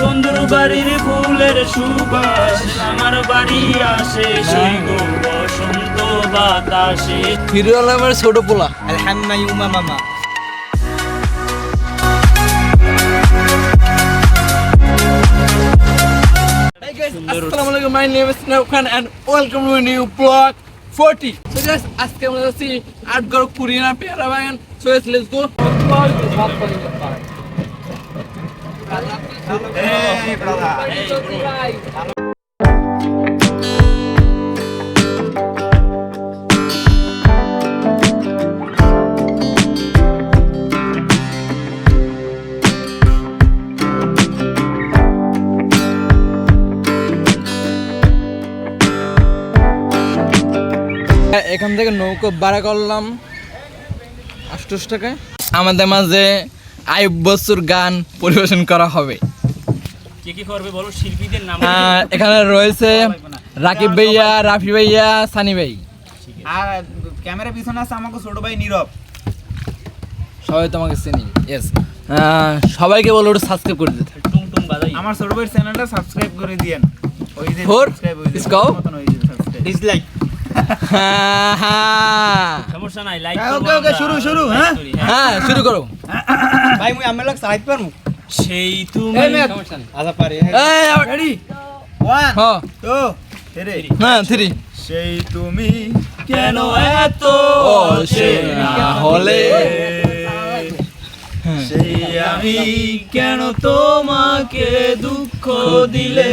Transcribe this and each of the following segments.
বন্ধুর বাড়ির ফুলের সুবাস আমার বাড়ি আসে সেই গো বসন্ত বাতাসে হিরো আলমের ছোট পোলা ইউমা মামা guys, নাও খান and welcome to new blog 40 so guys আজকে আমরা যাচ্ছি আটগড় কুরিয়ানা পেয়ারা বাগান। গাইস লেটস গো এখান থেকে নৌকো ভাড়া করলাম আটশো টাকায়। আমাদের মাঝে আইব বস্তুর গান পরিবেশন করা হবে। কে কি করবে বলো? শিল্পীদের নাম আর এখানে রয়েছে রাকিব ভাইয়া রাফি ভাইয়া সানি ভাই। আর ক্যামেরা পিছনে আছে আমাকে ছোট ভাই নীরব। সবাই তোমাকে চিনি ইয়েস সবাইকে বলো ওটা সাবস্ক্রাইব করে দিতে। টুং টুং বাজাই। আমার ছোট ভাইয়ের চ্যানেলটা সাবস্ক্রাইব করে দিয়েন। ওই যে ফোর, সাবস্ক্রাইব হয়ে. ডিসলাইক হ্যাঁ হ্যাঁ সমস্যা নাই লাইক ওকে, ওকে, শুরু, শুরু, হ্যাঁ? হ্যাঁ শুরু করো। ভাই মুই আমি লোক চালাইতে পারমু? সেই তুমি আচ্ছা পারি এই আবার রেডি? ওয়ান হ্যাঁ টু থ্রি হ্যাঁ থ্রি সেই তুমি কেন এত অচেনা হলে? সেই আমি কেন তোমাকে দুঃখ দিলে?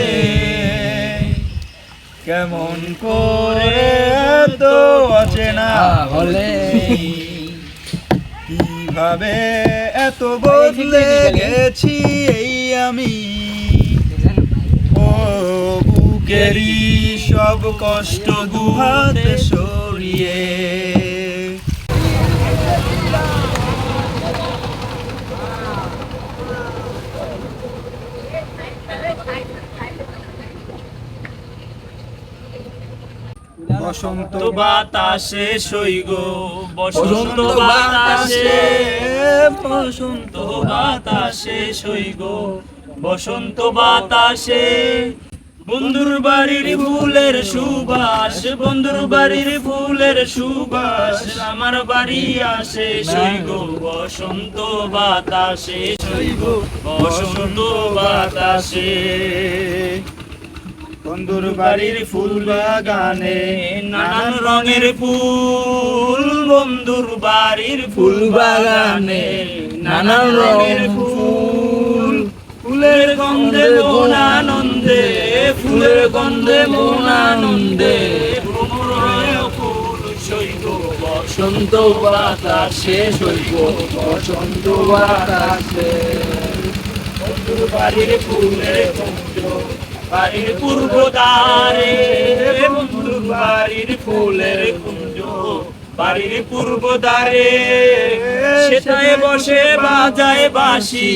কেমন করে তো অচেনা হলে? কীভাবে এত বদলে গেছি এই আমি? ও বুকেরই সব কষ্ট গুহাতে সরিয়ে বসন্ত বাতাসে সইগ বসন্ত বাতাসে বসন্ত বাতাসে সইগ বসন্ত বাতাসে। বন্ধুর বাড়ির ফুলের সুবাস বন্ধুর বাড়ির ফুলের সুবাস আমার বাড়ি আসে সইগ বসন্ত বাতাসে সইগ বসন্ত বাতাসে। বন্ধুর বাড়ির ফুল বাগানে নানান রঙের ফুল বন্ধুর বাড়ির ফুল বাগানে নানান রঙের ফুল। ফুলের গন্ধে মন আনন্দে ফুলের গন্ধে মন আনন্দে বসন্ত বাতাসে সইব, বসন্ত বাতাসে। বন্ধুর বাড়ির ফুলের বাড়ির পূর্ব দ্বারে বাড়ির ফুলের কুঞ্জ। বাড়ির পূর্ব দ্বারে সেথায় বসে বাজায় বাঁশি,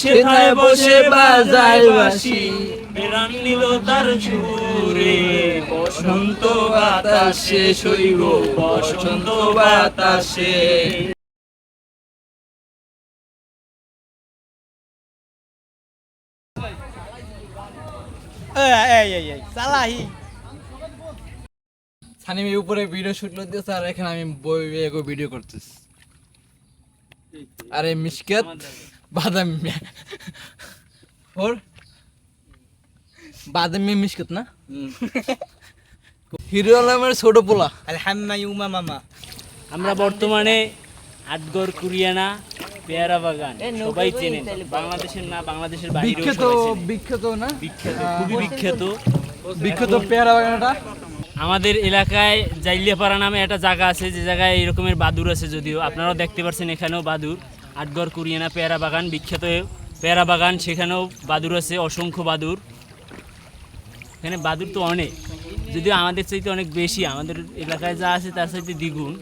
সেথায় বসে বাজায় বাঁশি। বেড়ান সুরে, বসন্ত বাতাসে শৈব বসন্ত বাতাসে। এই এই এই চালাহি। সানি ভাই উপরে ভিডিও শুট করতেছে আর এখানে আমি বই এগো ভিডিও করতেছি। আরে মিশকাত বাদাম ওর? বাদাম মে মিশকাত না? হিরো আলমের ছোট পোলা। আলহামদুলিল্লাহ ইউমা মামা। আমরা বর্তমানে আটগড় কুরিয়ানা পেয়ারা বাগান সবাই চেনে। বাংলাদেশের না বাংলাদেশের বাইরেও বিখ্যাত বিখ্যাত না? বিখ্যাত খুবই বিখ্যাত। বিখ্যাত পেয়ারা বাগানটা? আমাদের এলাকায় জাইলিয়াপাড়া নামে একটা জায়গা আছে যে জায়গায় এরকমের বাদুর আছে যদিও। আপনারাও দেখতে পাচ্ছেন এখানেও বাদুর। আটগড় কুরিয়ানা পেয়ারা বাগান বিখ্যাত পেয়ারা বাগান সেখানেও বাদুর আছে অসংখ্য বাদুর। এখানে বাদুর তো অনেক। যদিও আমাদের চাইতে অনেক বেশি আমাদের এলাকায় যা আছে তার চাইতে দ্বিগুণ।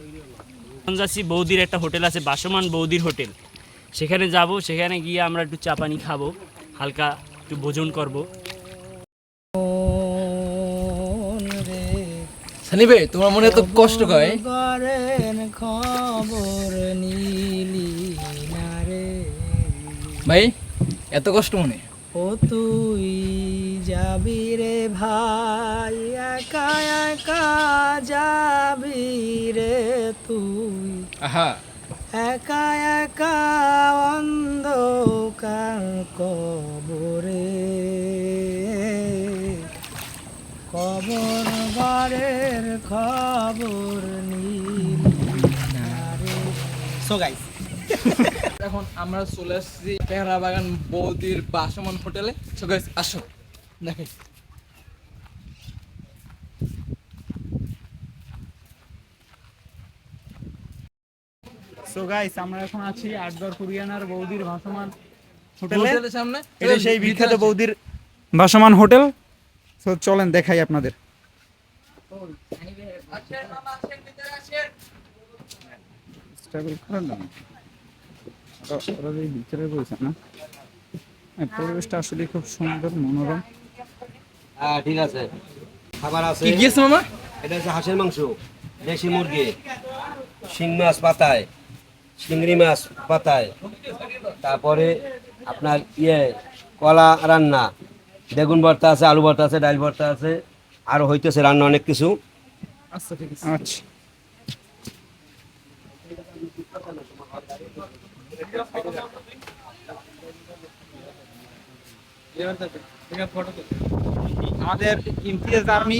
এখন যাচ্ছি বৌদির একটা হোটেল আছে বাসমান বৌদির হোটেল। সেখানে যাব সেখানে গিয়ে আমরা একটু চা পানি খাব হালকা একটু ভোজন করব। সানি ভাই তোমার মনে এত কষ্ট রে। ভাই এত কষ্ট মনে? ও তুই যাবি রে ভাই একা একা যাবি রে তুই। আহা একা একা অন্ধকার কবরে। কবর বারের খবর সো গাইস এখন আমরা চলে আসছি পেহরা বাগান বৌদির বাসমান হোটেলে। সো গাইস আসো। দেখে। সো গাইস আমরা এখন আছি আটগড় কুরিয়ানার বৌদির ভাসমান হোটেলে। হোটেলের সামনে। এটা সেই বিখ্যাত বৌদির ভাসমান হোটেল। তো চলেন দেখাই আপনাদের। ওরা- ওরা যে ভিতরে বলছে না? হ্যাঁ, পরিবেশটা আসলে খুব সুন্দর মনোরম। হ্যাঁ ঠিক আছে। খাবার আছে। কি গিয়েছে মামা? এটা হচ্ছে হাঁসের মাংস। দেশি মুরগি। শিং মাছ পাতায়। চিংড়ি মাছ পাতায়। তারপরে আপনার ইয়ে কলা রান্না। বেগুন ভর্তা আছে আলু ভর্তা আছে ডাল ভর্তা আছে আরও হইতেছে রান্না অনেক কিছু। আচ্ছা ঠিক আছে। আচ্ছা। আমাদের ইমতিয়াজ আর্মি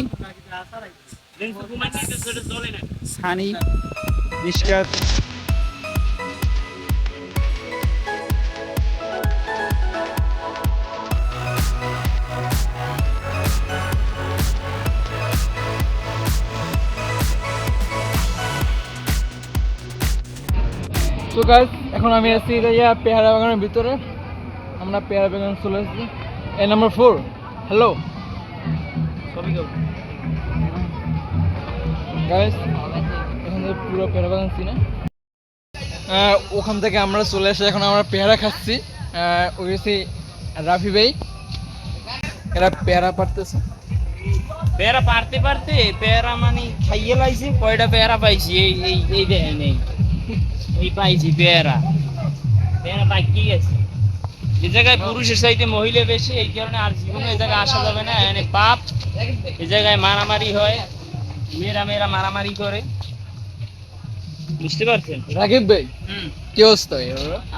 সানি তো গাইস এখন আমি আছি ইয়া পেয়ারা বাগানের ভিতরে। আমরা পেয়ারা বাগান চলে এসেছি এ নাম্বার ফোর হ্যালো গাইস এখন পুরো পেয়ারা বাগান চিনে ওখান থেকে আমরা চলে এসে এখন আমরা পেয়ারা খাচ্ছি। ওই হচ্ছে রাফি ভাই। এরা পেয়ারা পারতেছে পেয়ারা পারতে পারতে পেয়ারা মানে খাইয়ে লাইছি, কয়টা পেয়ারা পাইছি? এই এই এই দেখেন এই পাইছি পেয়ারা পেয়ারা বাকি গেছে? জায়গায় পুরুষের চাইতে মহিলা বেশি এই কারণে আর জীবনে এই জায়গায় আসা যাবে না পাপ। এই জায়গায় মারামারি হয় মেয়েরা মেয়েরা মারামারি করে। বুঝতে পারছেন? রাকিব ভাই কি অবস্থা?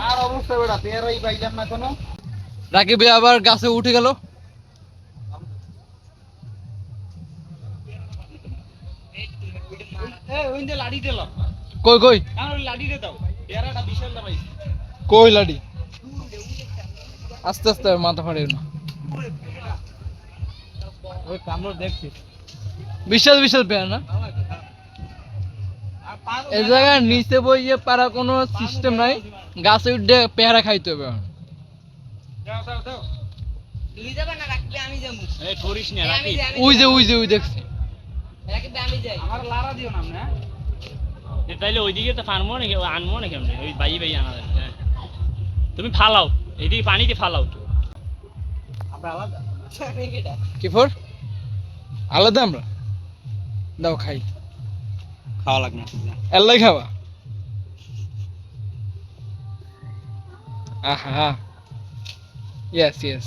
আর অবস্থা পেয়ারাই পাইলাম না কোনো। রাকিব ভাই আবার গাছে উঠে গেল। লাড়ি দিল কই কই? কই লাডি? আস্তে আস্তে মাথা ফাড়ে না। ওই কামড় দেখছি। বিশাল বিশাল পেয়ার না? এই জায়গায় নিচে বইয়ে পারা কোনো সিস্টেম নাই। গাছে উঠে পেয়ারা খাইতে হবে ওই যে ওই যে ওই দেখছি। আমার লারা দিও না না এ তাইলে ওইদিকে তো ফানবো নাকি আনব না কেমন ওই বাই বাই আনা হ্যাঁ। তুমি ফালাও এইদিকে পানিতে ফালাও কি ফোর আলাদা? আমরা? দাও খাই। খাওয়া লাগবে এল্লাই খাওয়া আহা yes yes